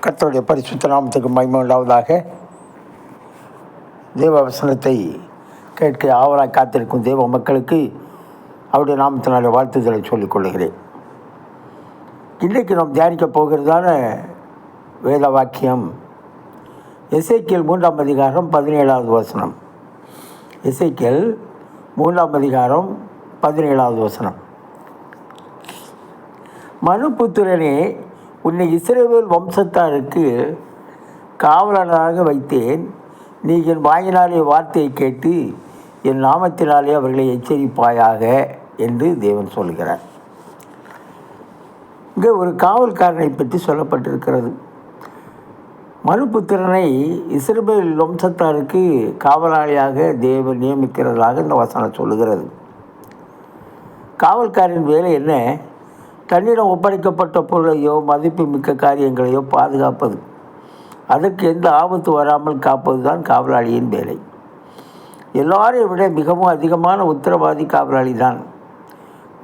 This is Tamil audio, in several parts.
கர்த்தருடைய பரிசுத்த நாமத்துக்கு மகிமை உண்டாவதாக தேவ வசனத்தை கேட்க ஆவலாக காத்திருக்கும் தேவ மக்களுக்கு அவருடைய நாமத்தினாலே வாழ்த்துதலை சொல்லிக் கொள்கிறேன். இன்றைக்கு நாம் தியானிக்க போகிறதான வேத வாக்கியம் எசேக்கியல் மூன்றாம் அதிகாரம் பதினேழாவது வசனம். இசைக்கியல் மூன்றாம் அதிகாரம் பதினேழாவது வசனம். மனுபுத்திரனே உன்னை இஸ்ரேவேல் வம்சத்தாருக்கு காவலாளராக வைத்தேன். நீ என் வாயினாலே வார்த்தையை கேட்டு என் நாமத்தினாலே அவர்களை எச்சரிப்பாயாக என்று தேவன் சொல்கிறார். இங்கே ஒரு காவல்காரனை பற்றி சொல்லப்பட்டிருக்கிறது. மறுபுத்திரனை இஸ்ரேல் வம்சத்தாருக்கு காவலாளியாக தேவன் நியமிக்கிறதாக இந்த வசனம் சொல்லுகிறது. காவல்காரின் வேலை என்ன? தன்னிடம் ஒப்படைக்கப்பட்ட பொருளையோ மதிப்புமிக்க காரியங்களையோ பாதுகாப்பது. அதற்கு எந்த ஆபத்து வராமல் காப்பது தான் காவலாளியின் வேலை. எல்லாரையும் விட மிகவும் அதிகமான உத்தரவாதி காவலாளி தான்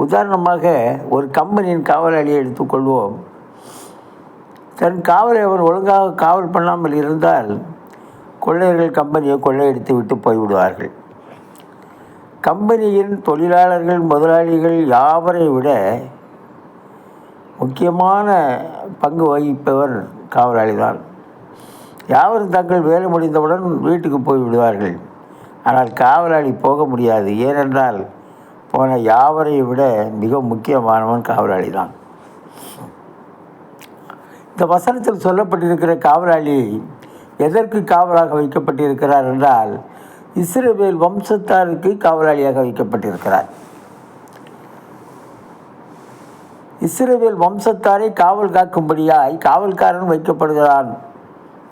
உதாரணமாக ஒரு கம்பெனியின் காவலாளியை எடுத்துக்கொள்வோம். தன் காவலை அவர் ஒழுங்காக காவல் பண்ணாமல் இருந்தால் கொள்ளையர்கள் கம்பெனியை கொள்ளையடித்து விட்டு போய்விடுவார்கள். கம்பெனியின் தொழிலாளர்கள் முதலாளிகள் யாவரை விட முக்கியமான பங்கு வகிப்பவர் காவலாளி தான் யாவரும் தங்கள் வேலை முடிந்தவுடன் வீட்டுக்கு போய் விடுவார்கள். ஆனால் காவலாளி போக முடியாது. ஏனென்றால் போன யாவரை விட மிக முக்கியமானவன் காவலாளி தான் இந்த வசனத்தில் சொல்லப்பட்டிருக்கிற காவலாளி எதற்கு காவலாக வைக்கப்பட்டிருக்கிறார் என்றால் இஸ்ரேல் வம்சத்தாருக்கு காவலாளியாக வைக்கப்பட்டிருக்கிறார். இஸ்ரவேல் வம்சத்தாரை காவல் காக்கும்படியாய் காவல்காரன் வைக்கப்படுகிறான்.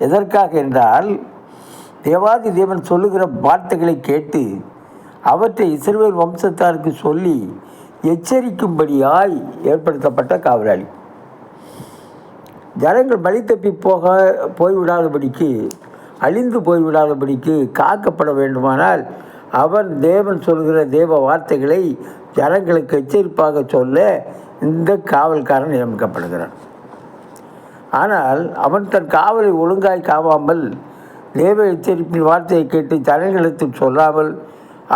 எதற்காக என்றால் தேவாதி தேவன் சொல்லுகிற வார்த்தைகளை கேட்டு அவற்றை இஸ்ரேல் வம்சத்தாருக்கு சொல்லி எச்சரிக்கும்படியாய் ஏற்படுத்தப்பட்ட காவலாளி. ஜனங்கள் வழி தப்பி போக போய்விடாதபடிக்கு அழிந்து போய்விடாதபடிக்கு காக்கப்பட வேண்டுமானால் அவன் தேவன் சொல்கிற தேவ வார்த்தைகளை ஜனங்களுக்கு எச்சரிப்பாக சொல்ல இந்த காவல்காரன் நியமிக்கப்படுகிறான். ஆனால் அவன் தன் காவலை ஒழுங்காய் காவாமல் தேவ எச்சரிப்பின் வார்த்தையை கேட்டு ஜனங்களுக்கு சொல்லாமல்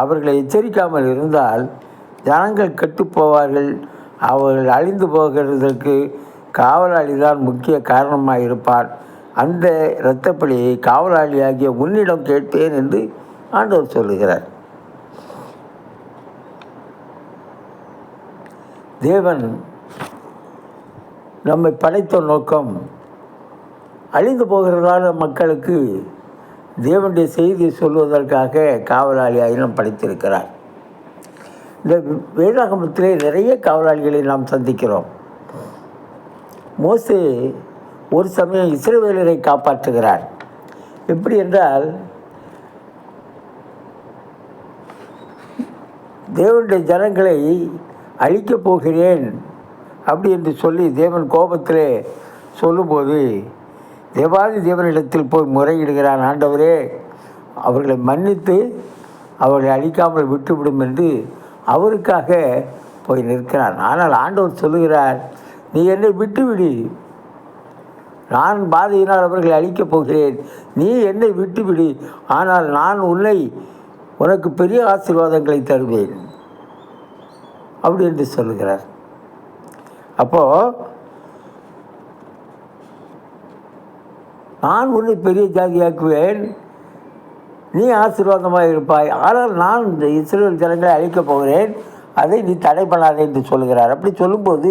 அவர்களை எச்சரிக்காமல் இருந்தால் ஜனங்கள் கெட்டுப்போவார்கள் அவர்கள் அழிந்து போகிறதற்கு காவலாளி தான் முக்கிய காரணமாக இருப்பார் அந்த இரத்தப்பலியை காவலாளியாகிய உன்னிடம் கேட்பேன் என்று ஆண்டவர் சொல்லுகிறார். தேவன் நம்மை படைத்த நோக்கம் அழிந்து போகிறதான மக்களுக்கு தேவனுடைய செய்தியை சொல்வதற்காக காவலாளி ஆயிரம் படைத்திருக்கிறார். இந்த வேதாகமத்திலே நிறைய காவலாளிகளை நாம் சந்திக்கிறோம். மோசே ஒரு சமயம் இஸ்ரவேலரை காப்பாற்றுகிறார். எப்படி என்றால் தேவனுடைய ஜனங்களை அழிக்கப் போகிறேன் அப்படி என்று சொல்லி தேவன் கோபத்திலே சொல்லும்போது தேவாதி தேவனிடத்தில் போய் முறையிடுகிறான் ஆண்டவரே. அவர்களை மன்னித்து அவர்களை அழிக்காமல் விட்டுவிடும் என்று அவருக்காக போய் நிற்கிறான். ஆனால் ஆண்டவர் சொல்லுகிறார் நீ என்னை விட்டுவிடு. நான் பாதையினால் அவர்களை அழிக்கப் போகிறேன். நீ என்னை விட்டுவிடு. ஆனால் நான் உன்னை உனக்கு பெரிய ஆசீர்வாதங்களை தருவேன். அப்படி என்று சொல்லுகிறார். அப்போது நான் உன்னை பெரிய ஜாதியாக்குவேன். நீ ஆசீர்வாதமாக இருப்பாய். ஆனால் நான் இந்த இஸ்ரேல் ஜனங்களை அழிக்கப் போகிறேன். அதை நீ தடை பண்ணாதே என்று சொல்லுகிறார். அப்படி சொல்லும்போது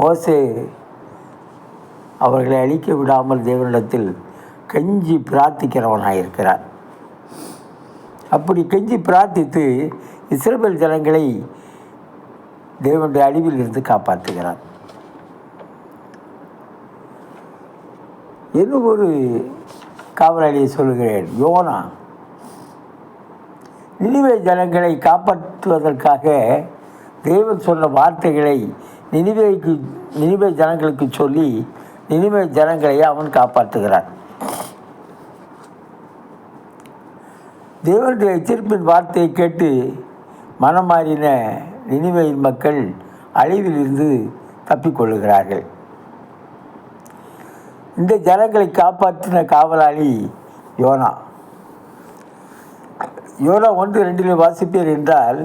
மோசே அவர்களை அழிக்க விடாமல் தேவனிடத்தில் கெஞ்சி பிரார்த்திக்கிறவனாக இருக்கிறார் அப்படி கெஞ்சி பிரார்த்தித்து இஸ்ரேல் ஜனங்களை தேவனுடைய அழிவில் இருந்து காப்பாற்றுகிறார். இன்னும் ஒரு காவலாளியை சொல்லுகிறேன்? யோனா நினைவே ஜனங்களை காப்பாற்றுவதற்காக தேவன் சொன்ன வார்த்தைகளை நினைவேக்கு நினைவே ஜனங்களுக்கு சொல்லி நினைவே ஜனங்களை அவன் காப்பாற்றுகிறான். தேவனுடைய எச்சரிப்பின் வார்த்தையை கேட்டு மனம் மாறின நினைவையின் மக்கள் அழிவிலிருந்து தப்பிக்கொள்ளுகிறார்கள். இந்த ஜனங்களை காப்பாற்றின காவலாளி யோனா. யோனா ஒன்று ரெண்டில் வாசிப்பீர் என்றால்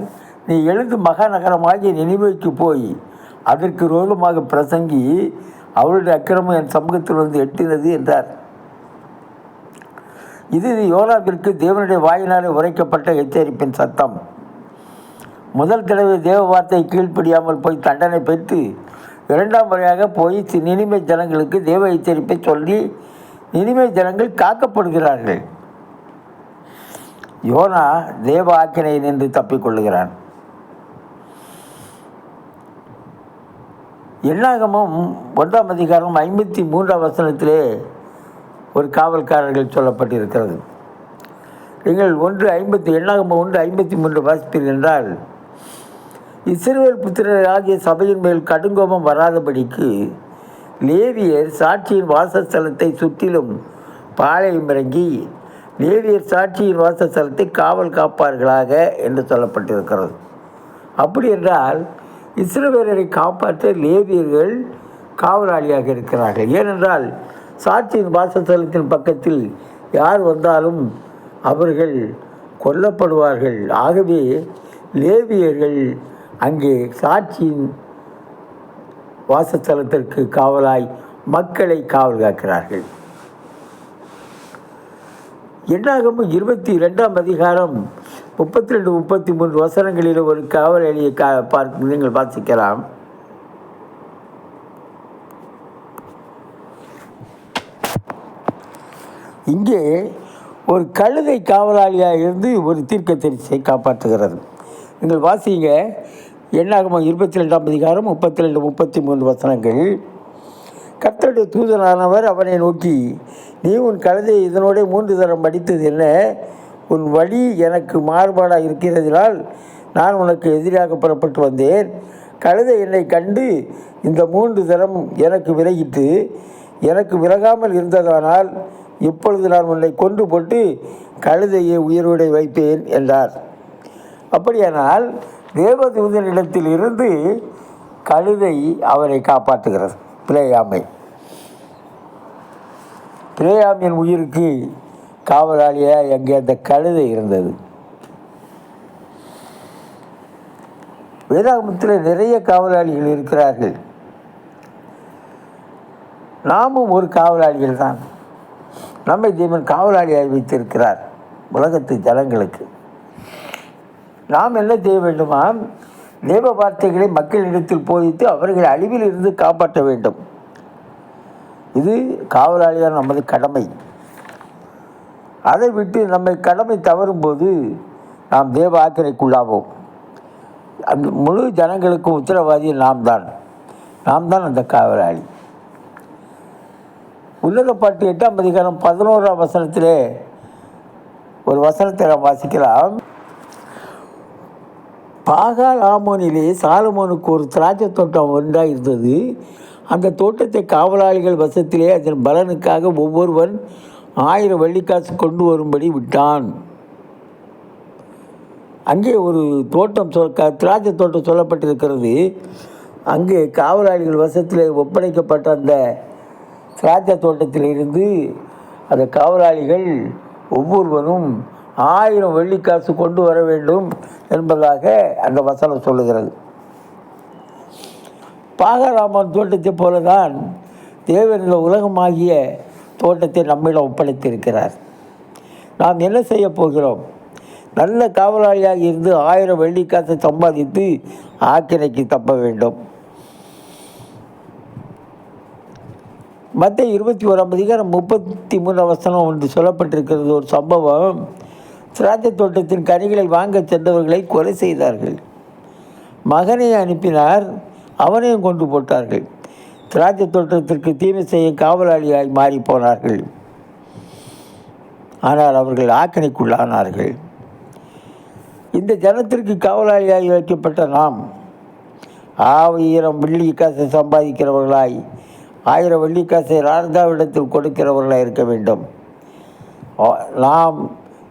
நீ எழுந்து மகாநகரமாகிய நினைவுக்கு போய் அதற்கு ரோதமாக பிரசங்கி அவளுடைய அக்கிரமம் என் சமூகத்தில் வந்து எட்டினது என்றார். இது யோனாவிற்கு தேவனுடைய வாயினாலே உரைக்கப்பட்ட எச்சரிப்பின் சத்தம். முதல் தடவை தேவ வார்த்தை கீழ்ப்படியாமல் போய் தண்டனை பெற்று இரண்டாம் முறையாக போய் நினிமை ஜனங்களுக்கு தேவ எச்சரிப்பை சொல்லி நினிமை ஜனங்கள் காக்கப்படுகிறார்கள். யோனா தேவ ஆக்கினை நின்று தப்பிக்கொள்ளுகிறான் எண்ணாகமும் ஒன்றாம் அதிகாரம் ஐம்பத்தி மூன்றாம் வசனத்திலே ஒரு காவல்காரர்கள் சொல்லப்பட்டிருக்கிறது. நீங்கள் ஒன்று ஐம்பத்தி எண்ணாகமும் ஒன்று ஐம்பத்தி மூன்று வாசிப்பீர்கள் என்றால் இஸ்ரேல் புத்திரராகிய சபையின் மேல் கடுங்கோபம் வராதபடிக்கு லேவியர் சாட்சியின் வாசஸ்தலத்தை சுற்றிலும் பாளையம் இறங்கி லேவியர் சாட்சியின் வாசஸ்தலத்தை காவல் காப்பார்களாக என்று சொல்லப்பட்டிருக்கிறது. அப்படி என்றால் இஸ்ரவேலரை காப்பாற்ற லேவியர்கள் காவலாளியாக இருக்கிறார்கள். ஏனென்றால் சாட்சியின் வாசஸ்தலத்தின் பக்கத்தில் யார் வந்தாலும் அவர்கள் கொல்லப்படுவார்கள். ஆகவே லேவியர்கள் அங்கே சாட்சியின் வாசஸ்தலத்திற்கு காவலாய் மக்களை காவல் காக்கிறார்கள். எண்ணாகமும் இருபத்தி ரெண்டாம் அதிகாரம் முப்பத்தி ரெண்டு முப்பத்தி மூன்று வசனங்களில் ஒரு காவலாளியை கா பார்க்க நீங்கள் வாசிக்கலாம். இங்கே ஒரு கழுதை காவலாளியாக இருந்து ஒரு தீர்க்க தீர்க்கதரிசியை காப்பாற்றுகிறது. நீங்கள் வாசிங்க. எண்ணாகமம் இருபத்தி ரெண்டாம் அதிகாரம் முப்பத்தி ரெண்டு முப்பத்தி மூன்று வசனங்கள். கத்தருடைய தூதனானவர் அவனை நோக்கி நீ உன் கழுதையை இதனோட மூன்று தரம் படித்தது என்ன? உன் வழி எனக்கு மாறுபாடாக இருக்கிறதினால் நான் உனக்கு எதிராக புறப்பட்டு வந்தேன். கழுதை என்னை கண்டு இந்த மூன்று தரம் எனக்கு விலகிட்டு எனக்கு விலகாமல் இருந்ததானால் இப்பொழுது நான் உன்னை கொண்டு போட்டு கழுதையை உயிரோடு வைப்பேன் என்றார். அப்படியானால் தேவதூதனிடத்தில் இருந்து கழுதை அவரை காப்பாற்றுகிறது. பிளேயாமை பிளேயாமின் உயிருக்கு காவலாளியாக எங்கே அந்த கழுதை இருந்தது. வேதாகமத்தில் நிறைய காவலாளிகள் இருக்கிறார்கள். நாமும் ஒரு காவலாளிகள் தான். நம்மை தேவன் காவலாளி வைத்திருக்கிறார். உலகத்து ஜனங்களுக்கு. நாம் என்ன செய்ய வேண்டுமா? தேவ வார்த்தைகளை மக்களிடத்தில் போதித்து அவர்களை அழிவில் இருந்து காப்பாற்ற வேண்டும். இது காவலாளியார் நமது கடமை. அதை விட்டு நம்மை கடமை தவறும்போது நாம் தேவ ஆக்கிரைக்குள்ளாவோம். அந்த முழு ஜனங்களுக்கும் உத்தரவாதி நாம் தான். நாம் தான் அந்த காவலாளி. உன்னத பாட்டு எட்டாம் அதிகாரம் பதினோராம் வசனத்திலே ஒரு வசனத்தை நாம் வாசிக்கலாம். பாகால் ஆமோனிலே சாலமோனுக்கு ஒரு திராட்சை தோட்டம் ஒன்றாக இருந்தது அந்த தோட்டத்தை காவலாளிகள் வசத்திலே அதன் பலனுக்காக ஒவ்வொருவன் ஆயிரம் வெள்ளிக்காசு கொண்டு வரும்படி விட்டான். அங்கே ஒரு தோட்டம் சொல் திராட்சை தோட்டம் சொல்லப்பட்டிருக்கிறது. அங்கே காவலாளிகள் வசத்தில் ஒப்படைக்கப்பட்ட அந்த திராட்சை தோட்டத்திலிருந்து அந்த காவலாளிகள் ஒவ்வொருவரும் ஆயிரம் வெள்ளிக்காசு கொண்டு வர வேண்டும் என்பதாக அந்த வசனம் சொல்லுகிறது. பாகராமன் தோட்டத்தை போல தான் தேவன் இந்த உலகமாகிய தோட்டத்தை நம்மிடம் ஒப்படைத்திருக்கிறார். நாம் என்ன செய்ய போகிறோம்? நல்ல காவலாளியாக இருந்து ஆயிரம் வெள்ளிக்காசை சம்பாதித்து ஆக்கிரைக்கு தப்ப வேண்டும். மற்ற இருபத்தி ஓராம் அதிகாரம் முப்பத்தி மூணு வசனம் ஒன்று சொல்லப்பட்டிருக்கிறது. ஒரு சம்பவம் திராட்சை தோட்டத்தின் கனிகளை வாங்க சென்றவர்களை கொலை செய்தார்கள். மகனை அனுப்பினார் அவனையும் கொண்டு போட்டார்கள். திராட்சை தோட்டத்திற்கு தீமை செய்ய காவலாளியாய் மாறி போனார்கள். ஆனால் அவர்கள் ஆக்கணிக்குள்ளானார்கள் இந்த ஜனத்திற்கு காவலாளியாய் வைக்கப்பட்ட நாம் ஆயிரம் வெள்ளி காசை சம்பாதிக்கிறவர்களாய் ஆயிரம் வெள்ளிக்காசை ராஜாவிடத்தில் கொடுக்கிறவர்களாக இருக்க வேண்டும். நாம்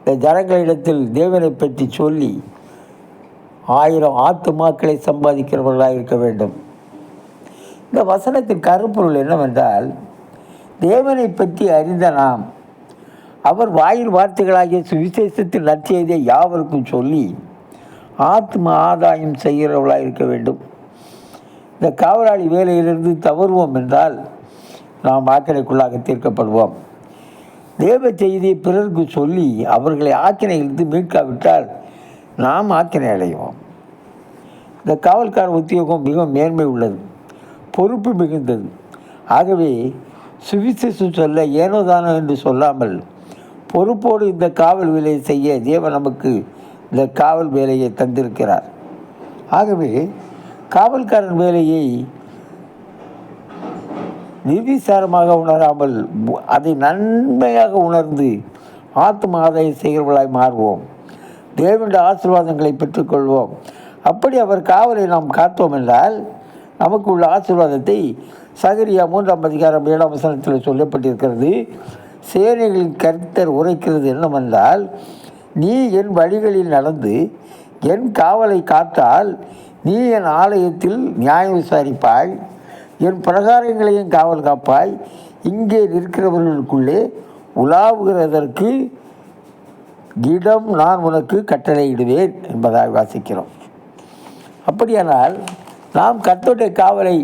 ஜனங்களிடத்தில் தேவனை பற்றி சொல்லி ஆயிரம் ஆத்துமாக்களை சம்பாதிக்கிறவர்களாக இருக்க வேண்டும். இந்த வசனத்தின் கருப்பொருள் என்னவென்றால் தேவனை பற்றி அறிந்த நாம் அவர் வாயில் வார்த்தைகளாகிய சுவிசேஷத்தின் நற்செய்தியை யாவருக்கும் சொல்லி ஆத்ம ஆதாயம் செய்கிறவர்களாக இருக்க வேண்டும். இந்த காவலாளி வேலையிலிருந்து தவறுவோம் என்றால் நாம் ஆக்கினைக்குள்ளாக தீர்க்கப்படுவோம். தேவ செய்தியை பிறருக்கு சொல்லி அவர்களை ஆக்கினையிலிருந்து மீட்காவிட்டால் நாம் ஆக்கினை அடைவோம். இந்த காவல்கார உத்தியோகம் மிகவும் மேன்மை உள்ளது பொறுப்பு மிகுந்தது. ஆகவே சுவிசேஷம் சொல்ல ஏனோதானோ என்று சொல்லாமல் பொறுப்போடு இந்த காவல் வேலையை செய்ய தேவன் நமக்கு இந்த காவல் வேலையை தந்திருக்கிறார். ஆகவே காவல்காரன் வேலையை நிதிசாரமாக உணராமல் அதை நன்மையாக உணர்ந்து ஆத்மாதை ஆதாயம் செய்கிறவர்களாய் மாறுவோம். தேவனுடைய ஆசீர்வாதங்களை பெற்றுக்கொள்வோம். அப்படி அவர் காவலை நாம் காத்தோம் என்றால் நமக்கு உள்ள ஆசீர்வாதத்தை சகரியா மூன்றாம் அதிகாரம் ஏழாம் வசனத்தில் சொல்லப்பட்டிருக்கிறது. சேனைகளின் கருத்தர் உரைக்கிறது என்னவென்றால் நீ என் வழிகளில் நடந்து என் காவலை காத்தால் நீ என் ஆலயத்தில் நியாயம் விசாரிப்பாய். என் பிரகாரங்களையும் காவல் காப்பாய். இங்கே நிற்கிறவர்களுக்குள்ளே உலாவுகிறதற்கு இடம் நான் உனக்கு கட்டளையிடுவேன் என்பதாக வாசிக்கிறோம். அப்படியானால் நாம் கர்த்தருடைய காவலை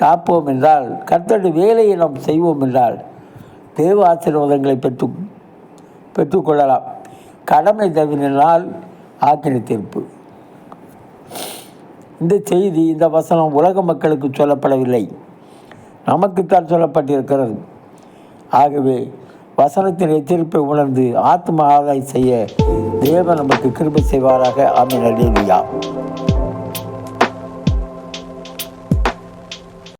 காப்போம் என்றால் கர்த்தருடைய வேலையை நாம் செய்வோம் என்றால் தேவ ஆசீர்வாதங்களை பெற்று பெற்றுக்கொள்ளலாம் கடமை தவிரினால் ஆக்கினை தீர்ப்பு இந்த செய்தி இந்த வசனம் உலக மக்களுக்கு சொல்லப்படவில்லை. நமக்குத்தான் சொல்லப்பட்டிருக்கிறது. ஆகவே வசனத்தின் எச்சரிப்பை உணர்ந்து ஆத்ம ஆதாயம் செய்ய தேவன் நமக்கு கிருபை செய்வாராக. ஆமீன். அல்லேலூயா